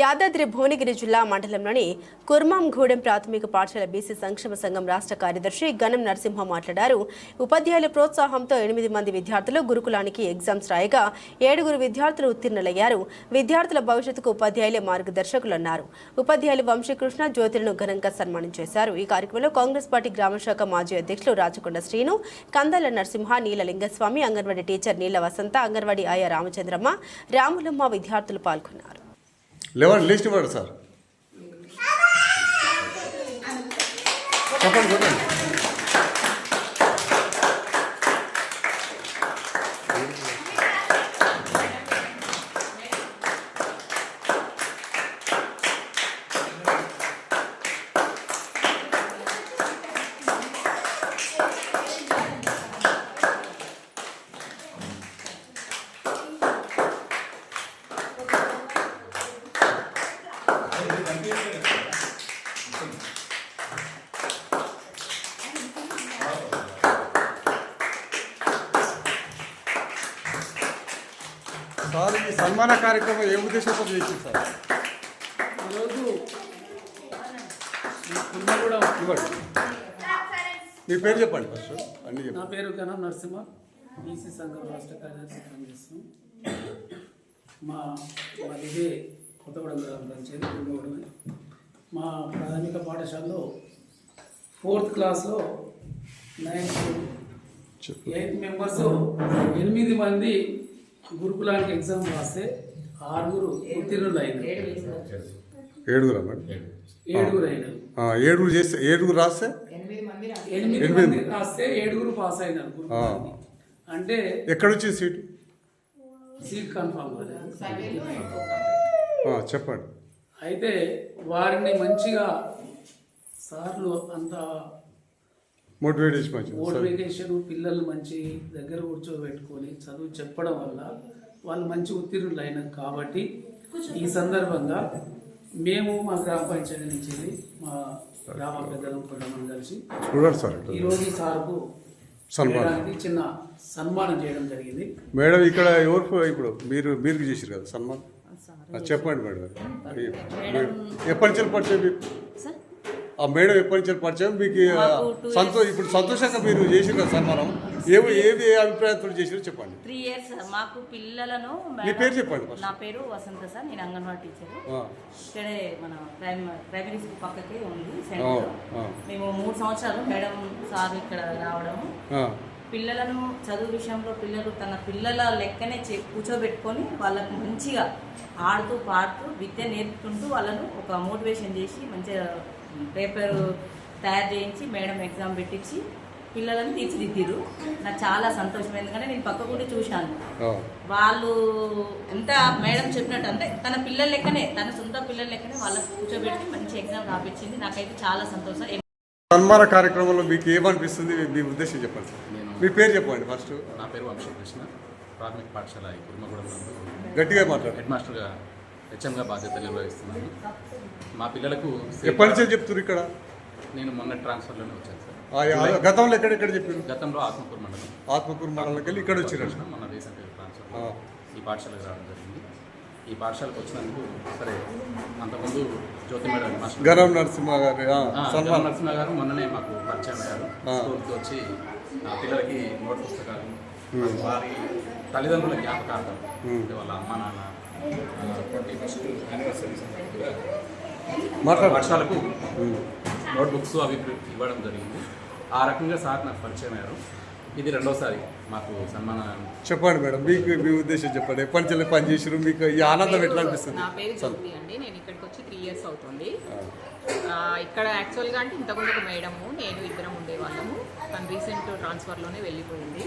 యాదాద్రి భువనగిరి జిల్లా మండలంలోని కుర్మాంగూడెం ప్రాథమిక పాఠశాల బీసీ సంక్షేమ సంఘం రాష్ట్ర కార్యదర్శి గణం నరసింహ మాట్లాడారు. ఉపాధ్యాయుల ప్రోత్సాహంతో ఎనిమిది మంది విద్యార్థులు గురుకులానికి ఎగ్జామ్స్ రాయగా ఏడుగురు విద్యార్థులు ఉత్తీర్ణులయ్యారు. విద్యార్థుల భవిష్యత్తుకు ఉపాధ్యాయులే మార్గదర్శకులన్నారు. ఉపాధ్యాయులు వంశీకృష్ణ జ్యోతులను ఘనంగా సన్మానం చేశారు ఈ కార్యక్రమంలో కాంగ్రెస్ పార్టీ గ్రామశాఖ మాజీ అధ్యక్షులు రాచకొండ శ్రీను కందాల నరసింహ నీల లింగస్వామి అంగన్వాడీ టీచర్ నీల వసంత అంగన్వాడీ ఆయా రామచంద్రమ్మ రాములమ్మ విద్యార్థులు పాల్గొన్నారు. లేవండి లిస్ట్ ఇవ్వండి సార్. చెప్పండి చెప్పండి సార్ ఈ సన్మాన కార్యక్రమం ఏ ఉద్దేశంతో చేసింది సార్? ఈరోజు ఇవ్వండి. మీ పేరు చెప్పండి ఫస్ట్. అన్ని నా పేరు గణం నరసింహ. బీసీ సంఘం రాష్ట్ర కార్యదర్శి పనిచేస్తున్నాం మా ఇదే కొత్తగూడెం గ్రామం పంచాయతీ కుమ్మగూడెమే మా ప్రాథమిక పాఠశాలలో ఫోర్త్ క్లాస్లో నైన్త్ ఎయిత్ మెంబర్స్ ఎనిమిది మంది గురుకులానికి ఎగ్జామ్ రాస్తే ఆరుగురు ఉత్తీర్ణులు అయినారు. ఏడుగురా మేడం ఏడుగురు అయినారు. ఆ, ఏడుగురు చేస్తే ఏడుగురు రాస్తే? ఎనిమిది మంది రాస్తే ఏడుగురు పాస్ అయినారు అంటే ఎక్కడ వచ్చింది సీటు? సీట్ కన్ఫామ్ చెప్పండి. అయితే వారిని మంచిగా సార్లు అంత మోటివేట్ చేసి పిల్లలు మంచి దగ్గర కూర్చోబెట్టుకొని చదువు చెప్పడం వల్ల వాళ్ళు మంచి ఉత్తీర్ణులు అయినారు కాబట్టి ఈ సందర్భంగా మేము మా గ్రామ పంచాయతీ నుంచి మా గ్రామ పెద్దలు కొంతమంది కలిసి. ఈరోజు ఈ సార్కు సన్మానం. చేయడానికి చిన్న సన్మానం చేయడం జరిగింది. మేడం ఇక్కడ ఎవరు ఇప్పుడు మీరు మీరు చేసారు కదా సన్మాన్? చెప్పండి మేడం. ఎప్పటి నుంచి పరిచయం ఆ మేడం ఎప్పటి నుంచి పరిచయం? మీకు మాకు two సంతో ఇప్పుడు సంతోషంగా మీరు చేసారు కదా సన్మానం? ఏవి ఏవి ఏ అభిప్రాయంతో చేసారో చెప్పండి. త్రీ ఇయర్స్ సార్ మాకు పిల్లలను మీ పేరు చెప్పండి. నా పేరు వసంత సార్ నేను అంగన్వాడీ టీచర్. ఇక్కడే మన ప్రైమరీ ప్రైమరీ స్కూల్ పక్కకే ఉంది సెంటర్. మేము మూడు సంవత్సరాలు మేడం సార్ ఇక్కడ రావడం. పిల్లలను చదువు విషయంలో పిల్లలు తన పిల్లల లెక్కనే చే కూర్చోబెట్టుకొని వాళ్ళకు మంచిగా ఆడుతూ పాడుతూ విద్య నేర్పుకుంటూ వాళ్ళను ఒక మోటివేషన్ చేసి మంచిగా పేపర్ తయారు చేయించి మేడం ఎగ్జామ్ పెట్టించి పిల్లలను తీర్చిదిద్దిరు నాకు చాలా సంతోషం. ఎందుకంటే నేను పక్క కూడా చూశాను. వాళ్ళు ఎంత మేడం చెప్పినట్టు అంటే తన పిల్లల లెక్కనే తన సొంత పిల్లల లెక్కనే వాళ్ళకు కూర్చోబెట్టి మంచి ఎగ్జామ్ రాపించింది నాకైతే చాలా సంతోషం. సన్మాన కార్యక్రమంలో మీకు ఏమనిపిస్తుంది? మీ ఉద్దేశం చెప్పండి. సార్ నేను మీ పేరు చెప్పండి ఫస్ట్. నా పేరు వంశీకృష్ణ ప్రాథమిక పాఠశాల కుర్మగూడెం గట్టిగా మాట్లాడండి హెడ్ మాస్టర్గా హెచ్ఎంగా బాధ్యతలు నిర్వహిస్తున్నాను. మా పిల్లలకు ఎప్పటి నుంచి చెప్తున్నారు ఇక్కడ? నేను మొన్న ట్రాన్స్ఫర్లోనే వచ్చాను సార్. గతంలో ఎక్కడెక్కడ చెప్పారు? గతంలో ఆత్మకూరు మండలం. ఆత్మకూరు మండలంకి వెళ్ళి ఇక్కడ వచ్చారు వచ్చిన మొన్న రీసెంట్ ట్రాన్స్ఫర్. ఈ పాఠశాలకు రావడం జరిగింది. ఈ పాఠశాలకు వచ్చినందుకు సరే అంతకుముందు జ్యోతి మేడం మాస్టర్ గరం నరసింహ గారి జగన్ నరసింహ గారు మొన్ననే మాకు పరిచయం అయ్యారు. స్కూల్కి వచ్చి పిల్లలకి నోట్ పుస్తకాలు వారి తల్లిదండ్రుల జ్ఞాపకార్థం వాళ్ళ అమ్మ నాన్న ట్వంటీ ఫస్ట్ యానివర్సరీ మాట్లాడు. వర్షాలకు నోట్బుక్స్ అవి ఇవ్వడం జరిగింది. ఆ రకంగా సార్ నాకు పరిచయం అయ్యారు. ఇది రెండోసారి. మాకు సన్మానం చెప్పండి మేడం మీకు మీ ఉద్దేశం చెప్పండి. ఎప్పటి నుంచి పని చేసారు మీకు ఈ ఆనందం ఎట్లా అనిపిస్తుంది? నా పేరు జ్యోతి అండి నేను ఇక్కడికి వచ్చి త్రీ ఇయర్స్ అవుతుంది. ఇక్కడ యాక్చువల్గా అంటే ఇంతకుముందు ఒక మేడము నేను ఇద్దరం ఉండేవాళ్ళము. తను రీసెంట్ ట్రాన్స్ఫర్లోనే వెళ్ళిపోయింది.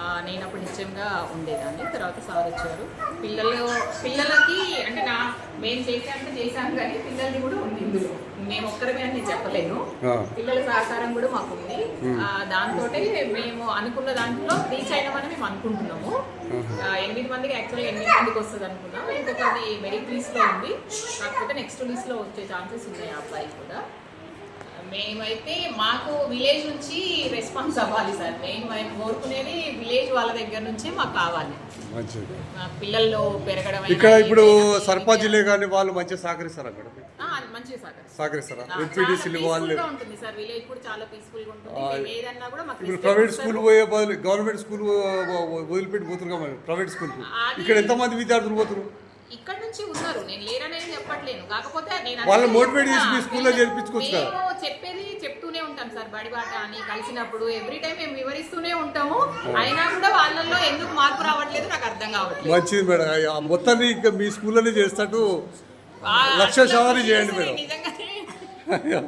ఆ, నేను అప్పుడు నిత్యంగా ఉండేదాన్ని. తర్వాత సార్ వచ్చారు. పిల్లలు పిల్లలకి అంటే నా మేము చేసేంత చేశాను కానీ పిల్లలది కూడా ఉంది ఇందులో. మేము ఒక్కరమే అని నేను చెప్పలేను. పిల్లల సహకారం కూడా మాకు ఉంది దాంతో మేము అనుకున్న దాంట్లో రీచ్ అయినామని మేము అనుకుంటున్నాము. ఎనిమిది మందికి యాక్చువల్గా ఎనిమిది మందికి వస్తుంది అనుకున్నాం ఇంకొకటి మెరిట్ లిస్ట్లో ఉంది. కాకపోతే నెక్స్ట్ లిస్ట్లో వచ్చే ఛాన్సెస్ ఉన్నాయి ఆ అబ్బాయి కూడా. మేమైతే మాకు విలేజ్ నుంచి రెస్పాన్స్ అవ్వాలి సార్. మేము కోరుకునేది విలేజ్ వాళ్ళ దగ్గర నుంచే మాకు కావాలి. పిల్లల్లో పెరగడం ఇక్కడ ఇప్పుడు ఏదైనా సర్పంచ్లే కానీ వాళ్ళు మంచిగా సహకరిస్తారు అక్కడ? మంచిగా సార్ సహకరిస్తారా? చాలా ఎంపీటీసీలు వాళ్ళు peaceful గా ఉంటుంది సార్. విలేజ్ కూడా చాలా పీస్ఫుల్గా ఉంటుంది మేము ఏదన్నా కూడా మాకు ఇప్పుడు respect ప్రైవేట్. స్కూల్ పోయే బదులు గవర్నమెంట్ స్కూల్ వదిలిపెట్టి పోతున్నారు ప్రైవేట్ స్కూల్కి అది- ఇక్కడ ఎంతమంది విద్యార్థులు పోతున్నారు? ఇక్కడ నుంచి ఉన్నారు. నేను లేరనేది చెప్పట్లేను. కాకపోతే నేను వాళ్ళని motivate చేసి మీ. స్కూల్లో చేర్పించుకోవచ్చు కదా. మేము చెప్పేది చెప్తూనే ఉంటాం సార్ బడిబాట అని కలిసినప్పుడు. ఎవ్రీ టైం మేము వివరిస్తూనే ఉంటాము. అయినా కూడా వాళ్ళల్లో ఎందుకు మార్పు రావట్లేదు నాకు అర్థం కావట్లేదు. మంచిది మేడం. మొత్తాన్ని ఇంకా మీ స్కూల్లోనే చేస్తట్టు ఆ, లక్ష్య సవారీ చేయండి మేడం. నిజంగానే.